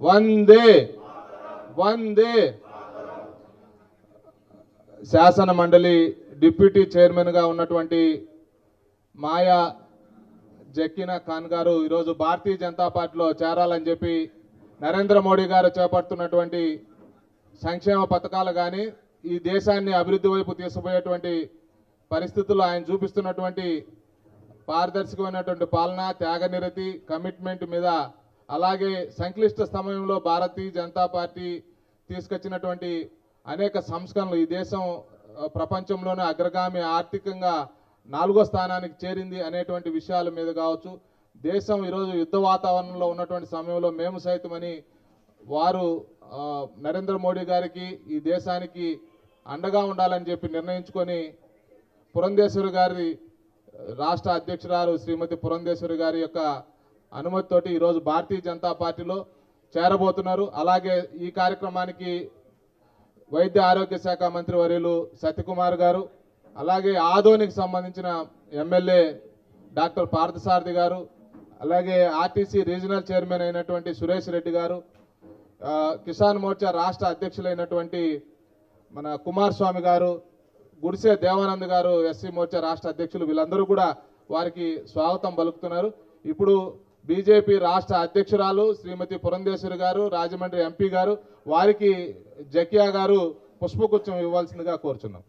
వందే వందే. శాసన మండలి డిప్యూటీ చైర్మన్గా ఉన్నటువంటి మాయా జక్కిన ఖాన్ గారు ఈరోజు భారతీయ జనతా పార్టీలో చేరాలని చెప్పి నరేంద్ర మోడీ గారు చేపడుతున్నటువంటి సంక్షేమ పథకాలు కానీ ఈ దేశాన్ని అభివృద్ధి వైపు తీసుకుపోయేటువంటి పరిస్థితుల్లో ఆయన చూపిస్తున్నటువంటి పారదర్శకమైనటువంటి పాలన త్యాగనిరతి కమిట్మెంట్ మీద అలాగే సంక్లిష్ట సమయంలో భారతీయ జనతా పార్టీ తీసుకొచ్చినటువంటి అనేక సంస్కరణలు ఈ దేశం ప్రపంచంలోనే అగ్రగామి ఆర్థికంగా నాలుగో స్థానానికి చేరింది అనేటువంటి విషయాల మీద కావచ్చు. దేశం ఈరోజు యుద్ధ వాతావరణంలో ఉన్నటువంటి సమయంలో మేము సైతమని వారు నరేంద్ర మోడీ గారికి ఈ దేశానికి అండగా ఉండాలని చెప్పి నిర్ణయించుకొని పురంధేశ్వరి గారి రాష్ట్ర అధ్యక్షురాలు శ్రీమతి పురంధేశ్వరి గారి యొక్క అనుమతితోటి ఈరోజు భారతీయ జనతా పార్టీలో చేరబోతున్నారు. అలాగే ఈ కార్యక్రమానికి వైద్య ఆరోగ్య శాఖ మంత్రి వర్యులు సత్యకుమార్ గారు అలాగే ఆదోనికి సంబంధించిన ఎమ్మెల్యే డాక్టర్ పార్థసారథి గారు అలాగే ఆర్టీసీ రీజనల్ చైర్మన్ అయినటువంటి సురేష్ రెడ్డి గారు కిసాన్ మోర్చా రాష్ట్ర అధ్యక్షులైనటువంటి మన కుమారస్వామి గారు గుడిసే దేవానంద్ గారు ఎస్సీ మోర్చా రాష్ట్ర అధ్యక్షులు వీళ్ళందరూ కూడా వారికి స్వాగతం పలుకుతున్నారు. ఇప్పుడు బీజేపీ రాష్ట్ర అధ్యక్షురాలు శ్రీమతి పురంధేశ్వరి గారు రాజమండ్రి ఎంపీ గారు వారికి జకియా గారు పుష్పగుచ్చం ఇవ్వాల్సిందిగా కోరుచున్నాం.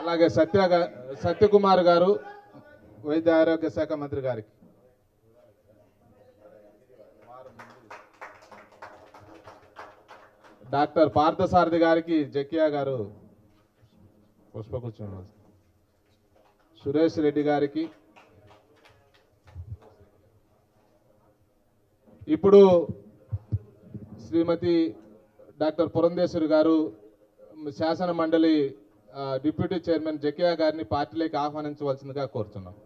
అలాగే సత్య సత్యకుమార్ గారు వైద్య ఆరోగ్య శాఖ మంత్రి గారికి. డాక్టర్ పార్థసారథి గారికి జకియా గారు పుష్పగుచ్చం సురేష్ రెడ్డి గారికి. ఇప్పుడు శ్రీమతి డాక్టర్ పురంధేశ్వరి గారు శాసన మండలి డిప్యూటీ చైర్మన్ జకియా గారిని పార్టీలోకి ఆహ్వానించవలసిందిగా కోరుతున్నాం.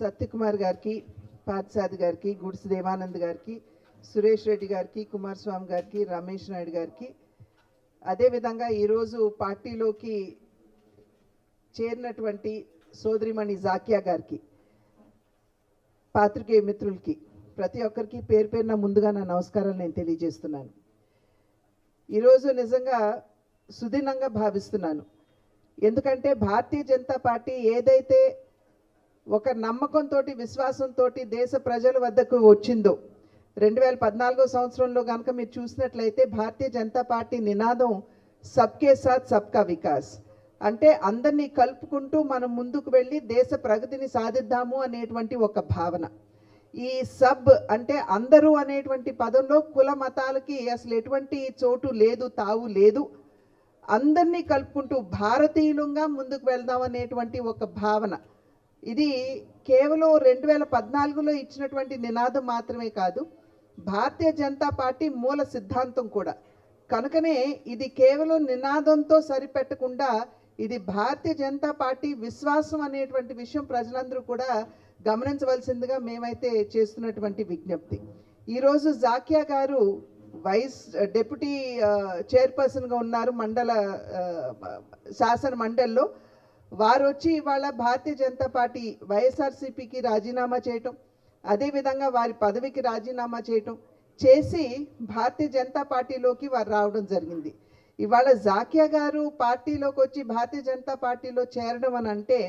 సత్యకుమార్ గారికి పార్థసారథి గారికి గుడ్స్ దేవానంద్ గారికి సురేష్ రెడ్డి గారికి కుమారస్వామి గారికి రమేష్ నాయుడు గారికి. అదేవిధంగా ఈరోజు పార్టీలోకి చేరినటువంటి సోదరిమణి జాకియా గారికి పాత్రికేయ మిత్రులకి ప్రతి ఒక్కరికి పేరు పేరున ముందుగా నా నమస్కారాలు నేను తెలియజేస్తున్నాను. ఈరోజు నిజంగా సుదినంగా భావిస్తున్నాను. ఎందుకంటే భారతీయ జనతా పార్టీ ఏదైతే ఒక నమ్మకంతో విశ్వాసంతో దేశ ప్రజల వద్దకు వచ్చిందో రెండు వేల పద్నాలుగో సంవత్సరంలో కనుక మీరు చూసినట్లయితే భారతీయ జనతా పార్టీ నినాదం సబ్కే సాత్ సబ్కా వికాస్. అంటే అందరినీ కలుపుకుంటూ మనం ముందుకు వెళ్ళి దేశ ప్రగతిని సాధిద్దాము అనేటువంటి ఒక భావన. ఈ సబ్ అంటే అందరూ అనేటువంటి పదంలో కుల మతాలకి అసలు ఎటువంటి చోటు లేదు తావు లేదు. అందరినీ కలుపుకుంటూ భారతీయులంగా ముందుకు వెళ్దాం అనేటువంటి ఒక భావన. ఇది కేవలం రెండు వేల పద్నాలుగులో ఇచ్చినటువంటి నినాదం మాత్రమే కాదు భారతీయ జనతా పార్టీ మూల సిద్ధాంతం కూడా. కనుకనే ఇది కేవలం నినాదంతో సరిపెట్టకుండా ఇది భారతీయ జనతా పార్టీ విశ్వాసం అనేటువంటి విషయం ప్రజలందరూ కూడా గమనించవలసిందిగా మేమైతే చేస్తున్నటువంటి విజ్ఞప్తి. ఈరోజు జాకియా గారు వైస్ డెప్యూటీ చైర్పర్సన్గా ఉన్నారు మండల శాసన మండలిలో. వారు వచ్చి ఇవాళ భారతీయ జనతా పార్టీ వైఎస్ఆర్సీపీకి రాజీనామా చేయటం అదేవిధంగా వారి పదవికి రాజీనామా చేయటం చేసి భారతీయ జనతా పార్టీలోకి వారు రావడం జరిగింది. ఇవాళ జాకియా గారు పార్టీలోకి వచ్చి భారతీయ జనతా పార్టీలో చేరడం అని అంటే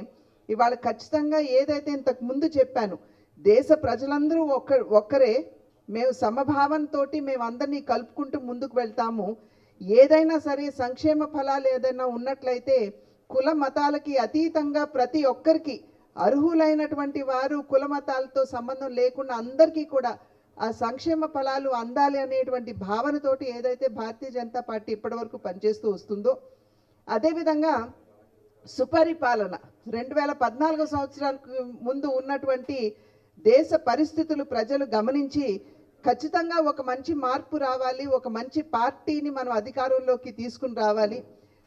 ఇవాళ ఖచ్చితంగా ఏదైతే ఇంతకు ముందు చెప్పాను దేశ ప్రజలందరూ ఒక్క ఒక్కరే మేము సమభావంతో మేము అందరినీ కలుపుకుంటూ ముందుకు వెళ్తాము. ఏదైనా సరే సంక్షేమ ఫలాలు ఏదైనా ఉన్నట్లయితే కుల మతాలకి అతీతంగా ప్రతి ఒక్కరికి అర్హులైనటువంటి వారు కుల మతాలతో సంబంధం లేకుండా అందరికీ కూడా ఆ సంక్షేమ ఫలాలు అందాలి అనేటువంటి భావనతోటి ఏదైతే భారతీయ జనతా పార్టీ ఇప్పటివరకు పనిచేస్తూ వస్తుందో అదేవిధంగా సుపరిపాలన. రెండు వేల పద్నాలుగు సంవత్సరాలకు ముందు ఉన్నటువంటి దేశ పరిస్థితులు ప్రజలు గమనించి ఖచ్చితంగా ఒక మంచి మార్పు రావాలి ఒక మంచి పార్టీని మనం అధికారంలోకి తీసుకుని రావాలి.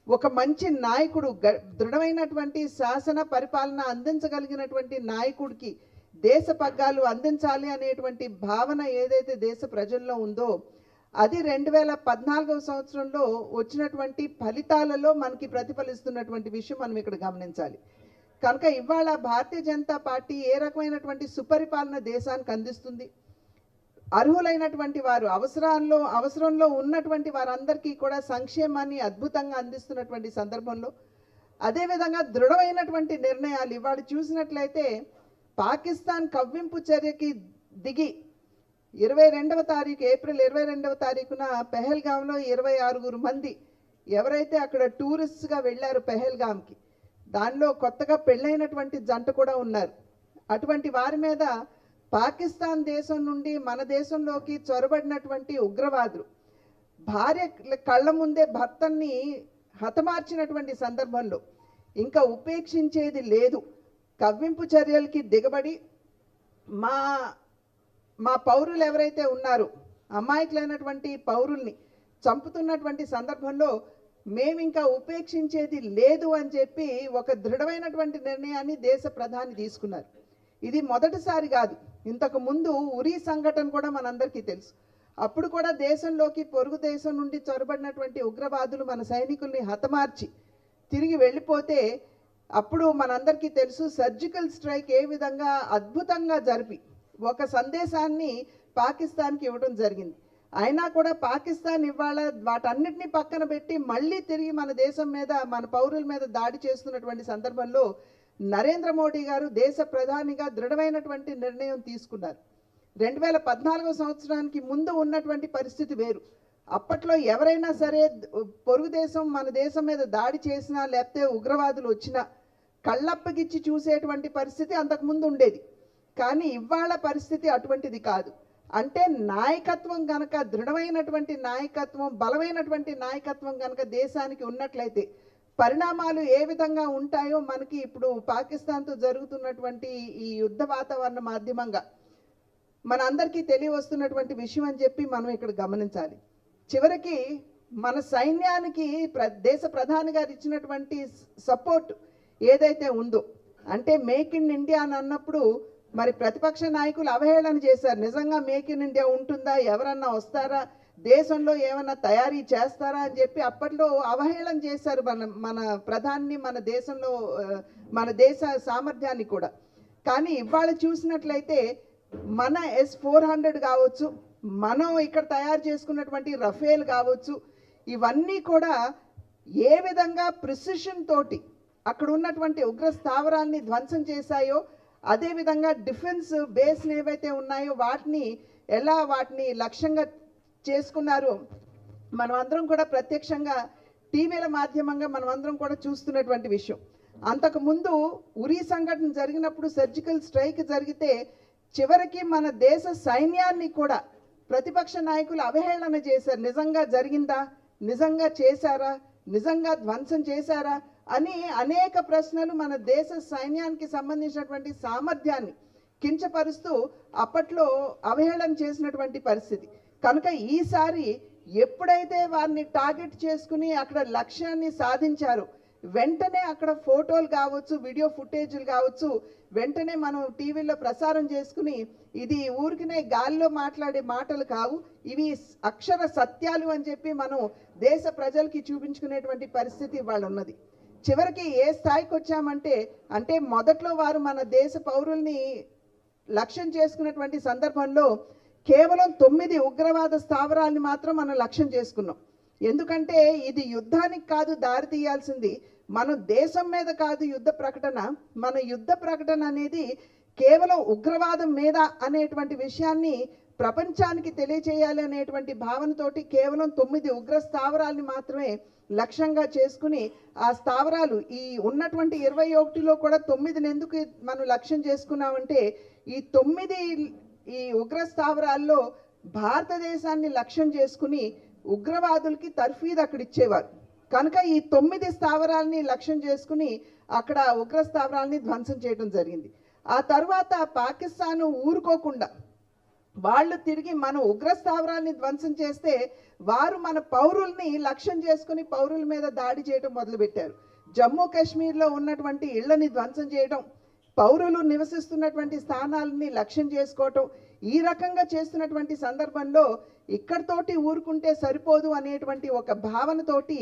ఒక మంచి నాయకుడు గ- దృఢమైనటువంటి శాసన పరిపాలన అందించగలిగినటువంటి నాయకుడికి దేశ పగ్గాలు అందించాలి అనేటువంటి భావన ఏదైతే దేశ ప్రజల్లో ఉందో అది రెండు వేల పద్నాలుగవ సంవత్సరంలో వచ్చినటువంటి ఫలితాలలో మనకి ప్రతిఫలిస్తున్నటువంటి విషయం మనం ఇక్కడ గమనించాలి. కనుక ఇవాళ భారతీయ జనతా పార్టీ ఏ రకమైనటువంటి సుపరిపాలన దేశానికి అందిస్తుంది? అర్హులైనటువంటి వారు అవసరాల్లో అవసరంలో ఉన్నటువంటి వారందరికీ కూడా సంక్షేమాన్ని అద్భుతంగా అందిస్తున్నటువంటి సందర్భంలో అదేవిధంగా దృఢమైనటువంటి నిర్ణయాలు ఇవాళ చూసినట్లయితే పాకిస్తాన్ కవ్వింపు చర్యకి దిగి ఇరవై రెండవ తారీఖు ఏప్రిల్ ఇరవై రెండవ తారీఖున పెహల్గాంలో ఇరవై ఆరుగురు మంది ఎవరైతే అక్కడ టూరిస్ట్గా వెళ్ళారు పెహల్గాంకి దానిలో కొత్తగా పెళ్ళైనటువంటి జంట కూడా ఉన్నారు. అటువంటి వారి మీద పాకిస్తాన్ దేశం నుండి మన దేశంలోకి చొరబడినటువంటి ఉగ్రవాదులు. భార్య కళ్ళ ముందే భర్తల్ని హతమార్చినటువంటి సందర్భంలో ఇంకా ఉపేక్షించేది లేదు. కవ్వింపు చర్యలకి దిగబడి మా మా పౌరులు ఎవరైతే ఉన్నారో అమాయకులైనటువంటి పౌరుల్ని చంపుతున్నటువంటి సందర్భంలో మేము ఇంకా ఉపేక్షించేది లేదు అని చెప్పి ఒక దృఢమైనటువంటి నిర్ణయాన్ని దేశ ప్రధాని తీసుకున్నారు. ఇది మొదటిసారి కాదు. ఇంతకు ముందు ఉరి సంఘటన కూడా మనందరికీ తెలుసు. అప్పుడు కూడా దేశంలోకి పొరుగు దేశం నుండి చొరబడినటువంటి ఉగ్రవాదులు మన సైనికుల్ని హతమార్చి తిరిగి వెళ్ళిపోతే అప్పుడు మనందరికీ తెలుసు సర్జికల్ స్ట్రైక్ ఏ విధంగా అద్భుతంగా జరిపి ఒక సందేశాన్ని పాకిస్తాన్కి ఇవ్వడం జరిగింది. అయినా కూడా పాకిస్తాన్ ఇవాళ వాటన్నిటిని పక్కన పెట్టి మళ్ళీ తిరిగి మన దేశం మీద మన పౌరుల మీద దాడి చేస్తున్నటువంటి సందర్భంలో నరేంద్ర మోడీ గారు దేశ ప్రధానిగా దృఢమైనటువంటి నిర్ణయం తీసుకున్నారు. రెండు వేల పద్నాలుగో సంవత్సరానికి ముందు ఉన్నటువంటి పరిస్థితి వేరు. అప్పట్లో ఎవరైనా సరే పొరుగు దేశం మన దేశం మీద దాడి చేసినా లేకపోతే ఉగ్రవాదులు వచ్చినా కళ్ళప్పగిచ్చి చూసేటువంటి పరిస్థితి అంతకుముందు ఉండేది. కానీ ఇవాళ పరిస్థితి అటువంటిది కాదు. అంటే నాయకత్వం కనుక దృఢమైనటువంటి నాయకత్వం బలమైనటువంటి నాయకత్వం కనుక దేశానికి ఉన్నట్లయితే పరిణామాలు ఏ విధంగా ఉంటాయో మనకి ఇప్పుడు పాకిస్తాన్తో జరుగుతున్నటువంటి ఈ యుద్ధ వాతావరణ మాధ్యమంగా మన అందరికీ తెలియవస్తున్నటువంటి విషయం అని చెప్పి మనం ఇక్కడ గమనించాలి. చివరికి మన సైన్యానికి ప్ర దేశ ప్రధాని గారు ఇచ్చినటువంటి సపోర్ట్ ఏదైతే ఉందో అంటే మేక్ ఇన్ ఇండియా అని అన్నప్పుడు మరి ప్రతిపక్ష నాయకులు అవహేళన చేశారు. నిజంగా మేక్ ఇన్ ఇండియా ఉంటుందా? ఎవరన్నా వస్తారా? దేశంలో ఏమైనా తయారీ చేస్తారా అని చెప్పి అప్పట్లో అవహేళన చేశారు మన మన ప్రధాని మన దేశంలో మన దేశ సామర్థ్యాన్ని కూడా. కానీ ఇవాళ చూసినట్లయితే మన ఎస్ ఫోర్ హండ్రెడ్ కావచ్చు మనం ఇక్కడ తయారు చేసుకున్నటువంటి రఫేల్ కావచ్చు ఇవన్నీ కూడా ఏ విధంగా ప్రిసిషన్ తోటి అక్కడ ఉన్నటువంటి ఉగ్ర స్థావరాల్ని ధ్వంసం చేశాయో అదేవిధంగా డిఫెన్స్ బేస్లు ఏవైతే ఉన్నాయో వాటిని ఎలా వాటిని లక్ష్యంగా చేసుకున్నారు. మనం అందరం కూడా ప్రత్యక్షంగా టీవీల మాధ్యమంగా మనం అందరం కూడా చూస్తున్నటువంటి విషయం. అంతకు ముందు ఉరి సంఘటన జరిగినప్పుడు సర్జికల్ స్ట్రైక్ జరిగితే చివరికి మన దేశ సైన్యాన్ని కూడా ప్రతిపక్ష నాయకులు అవహేళన చేశారు. నిజంగా జరిగిందా? నిజంగా చేశారా? నిజంగా ధ్వంసం చేశారా? అని అనేక ప్రశ్నలు మన దేశ సైన్యానికి సంబంధించినటువంటి సామర్థ్యాన్ని కించపరుస్తూ అప్పట్లో అవహేళన చేసినటువంటి పరిస్థితి. కనుక ఈసారి ఎప్పుడైతే వారిని టార్గెట్ చేసుకుని అక్కడ లక్ష్యాన్ని సాధించారు వెంటనే అక్కడ ఫోటోలు కావచ్చు వీడియో ఫుటేజ్లు కావచ్చు వెంటనే మనం టీవీలో ప్రసారం చేసుకుని ఇది ఊరికినే గాల్లో మాట్లాడే మాటలు కావు ఇవి అక్షర సత్యాలు అని చెప్పి మనం దేశ ప్రజలకి చూపించుకునేటువంటి పరిస్థితి వాళ్ళు ఉన్నది చివరికి ఏ స్థాయికి వచ్చామంటే అంటే మొదట్లో వారు మన దేశ పౌరుల్ని లక్ష్యం చేసుకున్నటువంటి సందర్భంలో కేవలం తొమ్మిది ఉగ్రవాద స్థావరాల్ని మాత్రం మనం లక్ష్యం చేసుకున్నాం. ఎందుకంటే ఇది యుద్ధానికి కాదు దారి తీయాల్సింది. మనం దేశం మీద కాదు యుద్ధ ప్రకటన. మన యుద్ధ ప్రకటన అనేది కేవలం ఉగ్రవాదం మీద అనేటువంటి విషయాన్ని ప్రపంచానికి తెలియచేయాలి అనేటువంటి భావనతోటి కేవలం తొమ్మిది ఉగ్ర స్థావరాల్ని మాత్రమే లక్ష్యంగా చేసుకుని ఆ స్థావరాలు ఈ ఉన్నటువంటి ఇరవై ఒకటిలో కూడా తొమ్మిదిని ఎందుకు మనం లక్ష్యం చేసుకున్నామంటే ఈ తొమ్మిది ఈ ఉగ్ర స్థావరాల్లో భారతదేశాన్ని లక్ష్యం చేసుకుని ఉగ్రవాదులకి తర్ఫీదు అక్కడ ఇచ్చేవారు. కనుక ఈ తొమ్మిది స్థావరాల్ని లక్ష్యం చేసుకుని అక్కడ ఉగ్ర స్థావరాలని ధ్వంసం చేయడం జరిగింది. ఆ తర్వాత పాకిస్తాన్ ఊరుకోకుండా వాళ్ళు తిరిగి మన ఉగ్ర స్థావరాన్ని ధ్వంసం చేస్తే వారు మన పౌరుల్ని లక్ష్యం చేసుకుని పౌరుల మీద దాడి చేయడం మొదలుపెట్టారు. జమ్మూ కాశ్మీర్లో ఉన్నటువంటి ఇళ్ళని ధ్వంసం చేయడం పౌరులు నివసిస్తున్నటువంటి స్థానాలని లక్ష్యం చేసుకోవటం ఈ రకంగా చేస్తున్నటువంటి సందర్భంలో ఇక్కడతోటి ఊరుకుంటే సరిపోదు అనేటువంటి ఒక భావనతోటి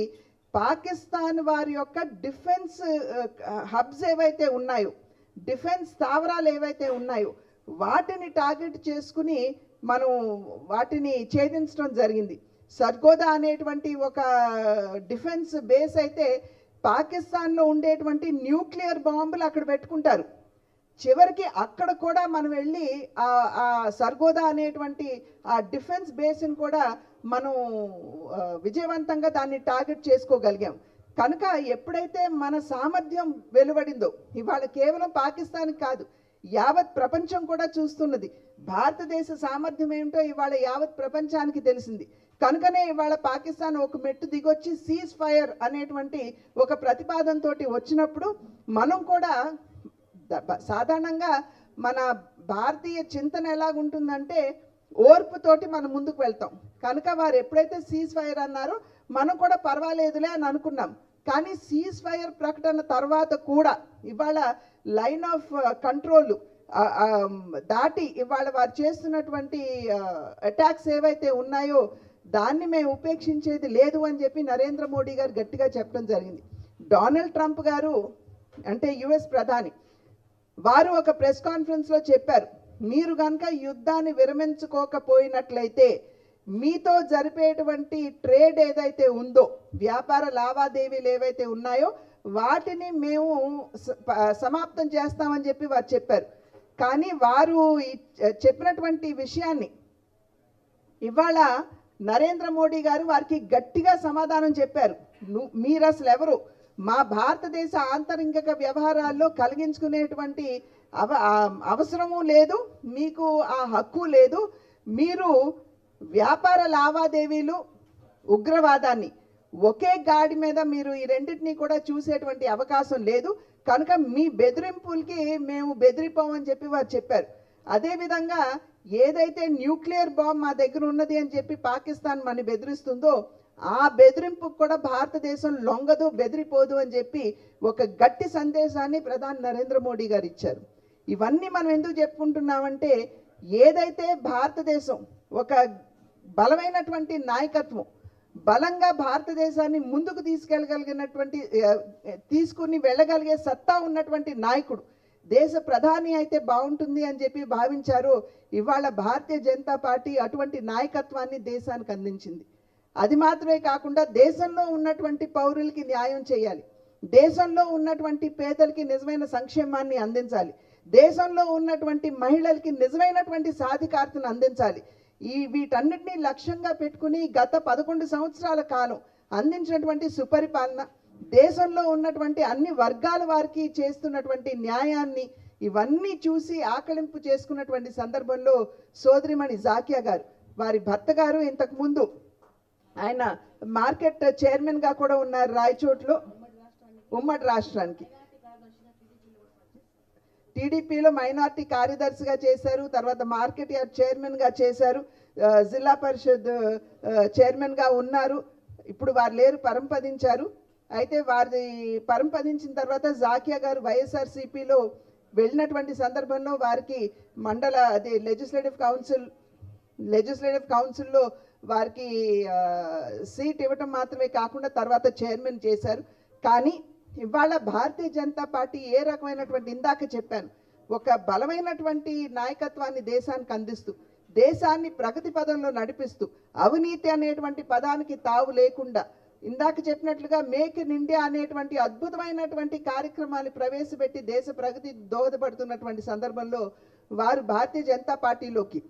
పాకిస్తాన్ వారి యొక్క డిఫెన్స్ హబ్స్ ఏవైతే ఉన్నాయో డిఫెన్స్ స్థావరాలు ఏవైతే ఉన్నాయో వాటిని టార్గెట్ చేసుకుని మనం వాటిని ఛేదించడం జరిగింది. సర్గోదా అనేటువంటి ఒక డిఫెన్స్ బేస్ అయితే పాకిస్తాన్లో ఉండేటువంటి న్యూక్లియర్ బాంబులు అక్కడ పెట్టుకుంటారు. చివరికి అక్కడ కూడా మనం వెళ్ళి ఆ సర్గోదా అనేటువంటి ఆ డిఫెన్స్ బేస్ని కూడా మనం విజయవంతంగా దాన్ని టార్గెట్ చేసుకోగలిగాం. కనుక ఎప్పుడైతే మన సామర్థ్యం వెలువడిందో ఇవాళ కేవలం పాకిస్తాన్ కాదు యావత్ ప్రపంచం కూడా చూస్తున్నది భారతదేశ సామర్థ్యం ఏమిటో ఇవాళ యావత్ ప్రపంచానికి తెలిసింది. కనుకనే ఇవాళ పాకిస్తాన్ ఒక మెట్టు దిగొచ్చి సీజ్ ఫైర్ అనేటువంటి ఒక ప్రతిపాదనతోటి వచ్చినప్పుడు మనం కూడా సాధారణంగా మన భారతీయ చింతన ఎలాగుంటుందంటే ఓర్పుతోటి మనం ముందుకు వెళ్తాం. కనుక వారు ఎప్పుడైతే సీజ్ ఫైర్ అన్నారో మనం కూడా పర్వాలేదులే అని అనుకున్నాం. కానీ సీజ్ ఫైర్ ప్రకటన తర్వాత కూడా ఇవాళ లైన్ ఆఫ్ కంట్రోల్ దాటి ఇవాళ వారు చేస్తున్నటువంటి అటాక్స్ ఏవైతే ఉన్నాయో దాన్ని మేము ఉపేక్షించేది లేదు అని చెప్పి నరేంద్ర మోడీ గారు గట్టిగా చెప్పడం జరిగింది. డొనాల్డ్ ట్రంప్ గారు అంటే యుఎస్ ప్రధాని వారు ఒక ప్రెస్ కాన్ఫరెన్స్లో చెప్పారు మీరు కనుక యుద్ధాన్ని విరమించుకోకపోయినట్లయితే మీతో జరిపేటువంటి ట్రేడ్ ఏదైతే ఉందో వ్యాపార లావాదేవీలు ఏవైతే ఉన్నాయో వాటిని మేము సమాప్తం చేస్తామని చెప్పి వారు చెప్పారు. కానీ వారు చెప్పినటువంటి విషయాన్ని ఇవాళ నరేంద్ర మోడీ గారు వారికి గట్టిగా సమాధానం చెప్పారు. మీరు అసలు ఎవరు? మా భారతదేశ ఆంతరింగిక వ్యవహారాల్లో కలిగించుకునేటువంటి అవ అవసరము లేదు మీకు ఆ హక్కు లేదు. మీరు వ్యాపార లావాదేవీలు ఉగ్రవాదాన్ని ఒకే గాడి మీద మీరు ఈ రెండింటినీ కూడా చూసేటువంటి అవకాశం లేదు. కనుక మీ బెదిరింపులకి మేము బెదిరిపోమని చెప్పి వారు చెప్పారు. అదేవిధంగా ఏదైతే న్యూక్లియర్ బాంబ్ మా దగ్గర ఉన్నది అని చెప్పి పాకిస్తాన్ మన బెదిరిస్తుందో ఆ బెదిరింపుకు కూడా భారతదేశం లొంగదు బెదిరిపోదు అని చెప్పి ఒక గట్టి సందేశాన్ని ప్రధాని నరేంద్ర మోడీ గారు ఇచ్చారు. ఇవన్నీ మనం ఎందుకు చెప్పుకుంటున్నామంటే ఏదైతే భారతదేశం ఒక బలమైనటువంటి నాయకత్వం బలంగా భారతదేశాన్ని ముందుకు తీసుకెళ్ళగలిగినటువంటి తీసుకుని వెళ్ళగలిగే సత్తా ఉన్నటువంటి నాయకుడు దేశ ప్రధాని అయితే బాగుంటుంది అని చెప్పి భావించారు. ఇవాళ భారతీయ జనతా పార్టీ అటువంటి నాయకత్వాన్ని దేశానికి అందించింది. అది మాత్రమే కాకుండా దేశంలో ఉన్నటువంటి పౌరులకి న్యాయం చేయాలి. దేశంలో ఉన్నటువంటి పేదలకి నిజమైన సంక్షేమాన్ని అందించాలి. దేశంలో ఉన్నటువంటి మహిళలకి నిజమైనటువంటి సాధికారతను అందించాలి. ఈ వీటన్నిటినీ లక్ష్యంగా పెట్టుకుని గత పదకొండు సంవత్సరాల కాలం అందించినటువంటి సుపరిపాలన దేశంలో ఉన్నటువంటి అన్ని వర్గాల వారికి చేస్తున్నటువంటి న్యాయాన్ని ఇవన్నీ చూసి ఆకలింపు చేసుకున్నటువంటి సందర్భంలో సోదరిమణి జాకియా గారు వారి భర్త గారు ఇంతకు ముందు ఆయన మార్కెట్ చైర్మన్గా కూడా ఉన్నారు రాయచోట్లో. ఉమ్మడి రాష్ట్రానికి. టీడీపీలో మైనార్టీ కార్యదర్శిగా చేశారు. తర్వాత మార్కెట్ యార్డ్ చైర్మన్గా చేశారు. జిల్లా పరిషత్ చైర్మన్గా ఉన్నారు. ఇప్పుడు వారు లేరు పరంపదించారు. అయితే వారి పరంపదించిన తర్వాత జాకియా గారు వైఎస్ఆర్సీపీలో వెళ్ళినటువంటి సందర్భంలో వారికి మండల అది లెజిస్లేటివ్ కౌన్సిల్ లెజిస్లేటివ్ కౌన్సిల్లో వారికి సీట్ ఇవ్వటం మాత్రమే కాకుండా తర్వాత చైర్మన్ చేశారు. కానీ ఇవాళ భారతీయ జనతా పార్టీ ఏ రకమైనటువంటి ఇందాక చెప్పాను ఒక బలమైనటువంటి నాయకత్వాన్ని దేశానికి అందిస్తూ దేశాన్ని ప్రగతి పదంలో నడిపిస్తూ అవినీతి అనేటువంటి పదానికి తావు లేకుండా ఇందాక చెప్పినట్లుగా మేక్ ఇన్ ఇండియా అనేటువంటి అద్భుతమైనటువంటి కార్యక్రమాన్ని ప్రవేశపెట్టి దేశ ప్రగతి దోహదపడుతున్నటువంటి సందర్భంలో వారు భారతీయ జనతా పార్టీలోకి.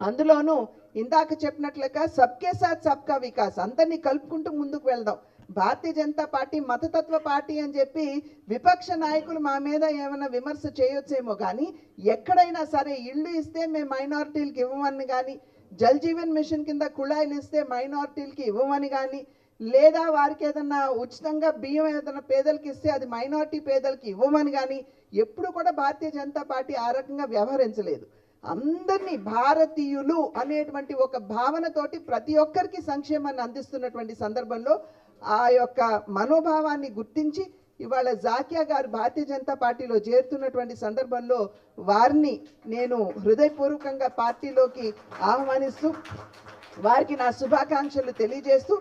అందులోనూ ఇందాక చెప్పినట్లుగా సబ్కే సాత్ సబ్కా వికాస్. అందరినీ కలుపుకుంటూ ముందుకు వెళ్దాం. భారతీయ జనతా పార్టీ మతతత్వ పార్టీ అని చెప్పి విపక్ష నాయకులు మా మీద ఏమైనా విమర్శ చేయొచ్చేమో కానీ ఎక్కడైనా సరే ఇల్లు ఇస్తే మేము మైనారిటీలకు ఇవ్వమని కానీ జల్ జీవన్ మిషన్ కింద కుళాయిలు ఇస్తే మైనారిటీలకి ఇవ్వమని కానీ లేదా వారికి ఏదన్నా ఉచితంగా బియ్యం ఏదైనా పేదలకు ఇస్తే అది మైనారిటీ పేదలకి ఇవ్వమని కానీ ఎప్పుడు కూడా భారతీయ జనతా పార్టీ ఆ రకంగా వ్యవహరించలేదు. అందరినీ భారతీయులు అనేటువంటి ఒక భావనతోటి ప్రతి ఒక్కరికి సంక్షేమాన్ని అందిస్తున్నటువంటి సందర్భంలో ఆ యొక్క మనోభావాన్ని గుర్తించి ఇవాళ జాకియా గారు భారతీయ జనతా పార్టీలో చేరుతున్నటువంటి సందర్భంలో వారిని నేను హృదయపూర్వకంగా పార్టీలోకి ఆహ్వానిస్తూ వారికి నా శుభాకాంక్షలు తెలియజేస్తూ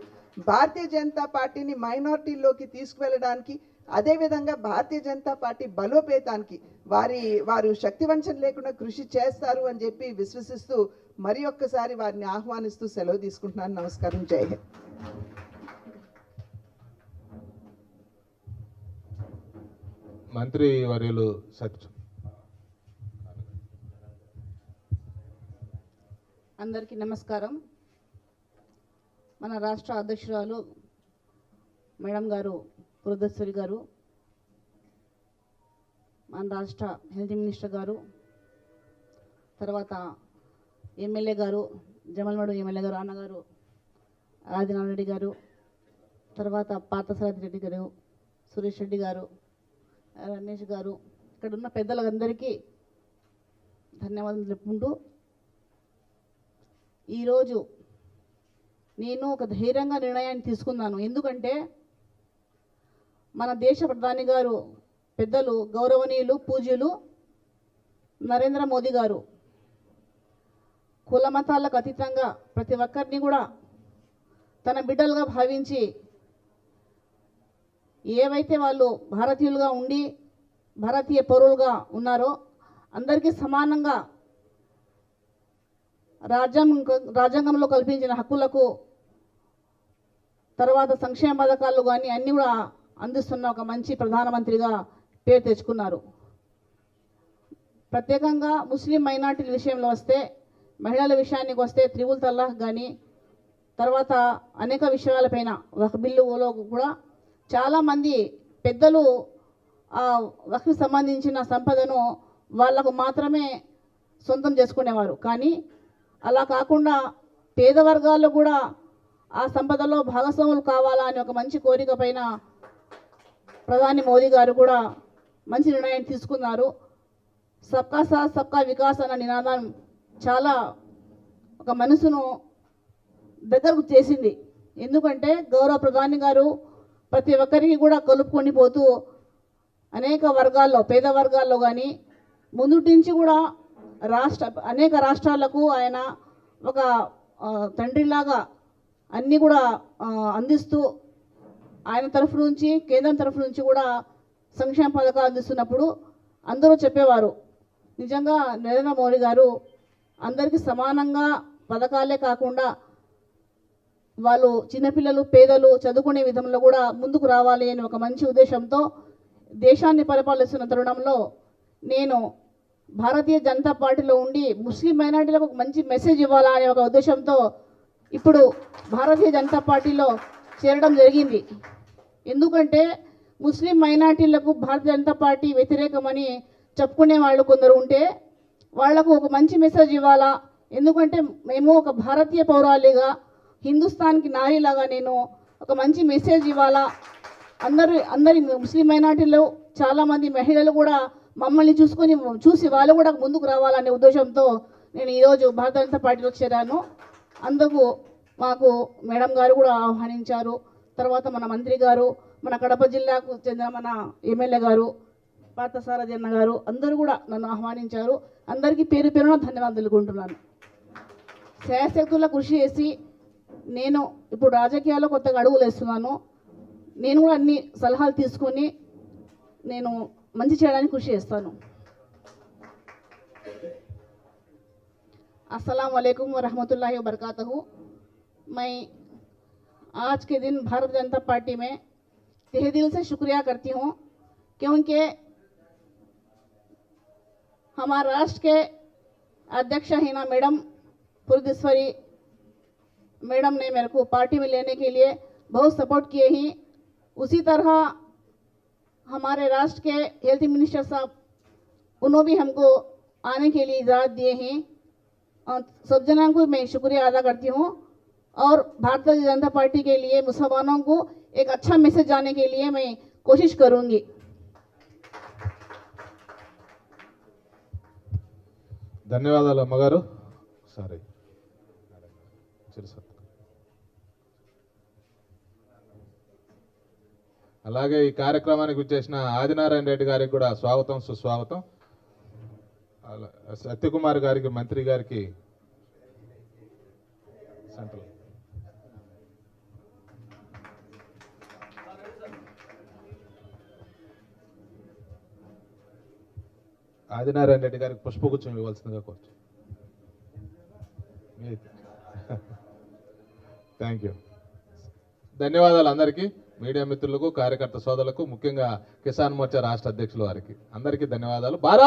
భారతీయ జనతా పార్టీని మైనారిటీల్లోకి తీసుకువెళ్ళడానికి అదేవిధంగా భారతీయ జనతా పార్టీ బలోపేతానికి వారి వారు శక్తివంచన లేకుండా కృషి చేస్తారు అని చెప్పి విశ్వసిస్తూ మరి ఒక్కసారి వారిని ఆహ్వానిస్తూ సెలవు తీసుకుంటున్నాను. నమస్కారం. జై హింద్. మంత్రి వర్యులు సత్యం అందరికీ నమస్కారం. మన రాష్ట్ర అధ్యక్షురాలు మేడం గారు పురధేశ్వరి గారు మన రాష్ట్ర హెల్త్ మినిస్టర్ గారు తర్వాత ఎమ్మెల్యే గారు జమల్మడు ఎమ్మెల్యే గారు అన్నగారు ఆదినారాయణ రెడ్డి గారు తర్వాత పార్థసారథి రెడ్డి గారు సురేష్ రెడ్డి గారు రమేష్ గారు ఇక్కడ ఉన్న పెద్దలందరికీ ధన్యవాదాలు చెప్పుకుంటూ ఈరోజు నేను ఒక ధైర్యంగా నిర్ణయాన్ని తీసుకున్నాను. ఎందుకంటే మన దేశ ప్రధాని గారు పెద్దలు గౌరవనీయులు పూజ్యులు నరేంద్ర మోదీ గారు కుల మతాలకు అతీతంగా ప్రతి ఒక్కరిని కూడా తన బిడ్డలుగా భావించి ఏవైతే వాళ్ళు భారతీయులుగా ఉండి భారతీయ పౌరులుగా ఉన్నారో అందరికీ సమానంగా రాజ్యాంగం రాజ్యాంగంలో కల్పించిన హక్కులకు తర్వాత సంక్షేమ పథకాలు కానీ అన్నీ కూడా అందిస్తున్న ఒక మంచి ప్రధానమంత్రిగా పేరు తెచ్చుకున్నారు. ప్రత్యేకంగా ముస్లిం మైనార్టీల విషయంలో వస్తే మహిళల విషయానికి వస్తే త్రివుల్ తల్లాహ్ కానీ తర్వాత అనేక విషయాలపైన ఒక బిల్లులో కూడా చాలామంది పెద్దలు ఆ వక్ఫ్ సంబంధించిన సంపదను వాళ్ళకు మాత్రమే సొంతం చేసుకునేవారు. కానీ అలా కాకుండా పేద వర్గాల్లో కూడా ఆ సంపదలో భాగస్వాములు కావాలా అని ఒక మంచి కోరిక పైన ప్రధాని మోదీ గారు కూడా మంచి నిర్ణయం తీసుకున్నారు. సబ్కా సాత్ సబ్కా వికాస్ అన్న నినాదం చాలా ఒక మనసును దగ్గరకు చేసింది. ఎందుకంటే గౌరవ ప్రధాని గారు ప్రతి ఒక్కరికి కూడా కలుపుకొని పోతూ అనేక వర్గాల్లో పేద వర్గాల్లో కానీ ముందుటి నుంచి కూడా రాష్ట్ర అనేక రాష్ట్రాలకు ఆయన ఒక తండ్రిలాగా అన్నీ కూడా అందిస్తూ ఆయన తరఫు నుంచి కేంద్రం తరఫు నుంచి కూడా సంక్షేమ పథకాలు అందిస్తున్నప్పుడు అందరూ చెప్పేవారు. నిజంగా నరేంద్ర మోడీ గారు అందరికీ సమానంగా పథకాలే కాకుండా వాళ్ళు చిన్నపిల్లలు పేదలు చదువుకునే విధంలో కూడా ముందుకు రావాలి అని ఒక మంచి ఉద్దేశంతో దేశాన్ని పరిపాలిస్తున్న తరుణంలో నేను భారతీయ జనతా పార్టీలో ఉండి ముస్లిం మైనార్టీలకు ఒక మంచి మెసేజ్ ఇవ్వాలా అనే ఒక ఉద్దేశంతో ఇప్పుడు భారతీయ జనతా పార్టీలో చేరడం జరిగింది. ఎందుకంటే ముస్లిం మైనార్టీలకు భారతీయ జనతా పార్టీ వ్యతిరేకమని చెప్పుకునే వాళ్ళు కొందరు ఉంటే వాళ్ళకు ఒక మంచి మెసేజ్ ఇవ్వాలా? ఎందుకంటే మేము ఒక భారతీయ పౌరాలిగా హిందుస్థాన్కి నారీలాగా నేను ఒక మంచి మెసేజ్ ఇవ్వాలా? అందరు అందరి ముస్లిం మైనార్టీలో చాలామంది మహిళలు కూడా మమ్మల్ని చూసుకొని చూసి వాళ్ళు కూడా ముందుకు రావాలనే ఉద్దేశంతో నేను ఈరోజు భారతీయ జనతా పార్టీలో చేరాను. అందుకు మాకు మేడం గారు కూడా ఆహ్వానించారు. తర్వాత మన మంత్రి గారు మన కడప జిల్లాకు చెందిన మన ఎమ్మెల్యే గారు పార్థసారథి అన్న గారు అందరూ కూడా నన్ను ఆహ్వానించారు. అందరికీ పేరు పేరున ధన్యవాదాలు తెలుకుంటున్నాను శాయశక్తుల కృషి చేసి నేను ఇప్పుడు రాజకీయాల్లో కొత్తగా అడుగులు వేస్తున్నాను. నేను కూడా అన్ని సలహాలు తీసుకొని నేను మంచి చేయడానికి కృషి చేస్తాను. అస్సలం వలైకం వరహమతుల్లాహి వబర్కాతహు. మై आज के दिन भारत जनता पार्टी में तहे दिल से शुक्रिया करती हूँ क्योंकि हमारे राष्ट्र के अध्यक्ष हिना मैडम पुरदेश्वरी मैडम ने मेरे को पार्टी में लेने के लिए बहुत सपोर्ट किए ही। उसी तरह हमारे राष्ट्र के हेल्थ मिनिस्टर साहब, उन्होंने भी हमको आने के लिए इजाज़त दिए हैं। और सब जना को मैं शुक्रिया अदा करती हूँ। और भारतीय जनता पार्टी के लिए मुसलमानों को एक अच्छा मैसेज जाने के लिए मैं कोशिश करूँगी ధన్యవాదాలు అమ్మగారు సారీ చిరుసత్తు. అలాగే ఈ కార్యక్రమానికి వచ్చేసిన ఆదినారాయణ రెడ్డి గారికి కూడా స్వాగతం సుస్వాగతం అలా- సత్యకుమార్ గారికి మంత్రి గారికి ఆదినారాయణ రెడ్డి గారికి పుష్పగుచ్చం ఇవ్వాల్సిందిగా కోరు థ్యాంక్ యూ ధన్యవాదాలు అందరికీ మీడియా మిత్రులకు కార్యకర్త సోదరులకు ముఖ్యంగా కిసాన్ మోర్చా రాష్ట్ర అధ్యక్షుల వారికి. అందరికీ ధన్యవాదాలు. భారత్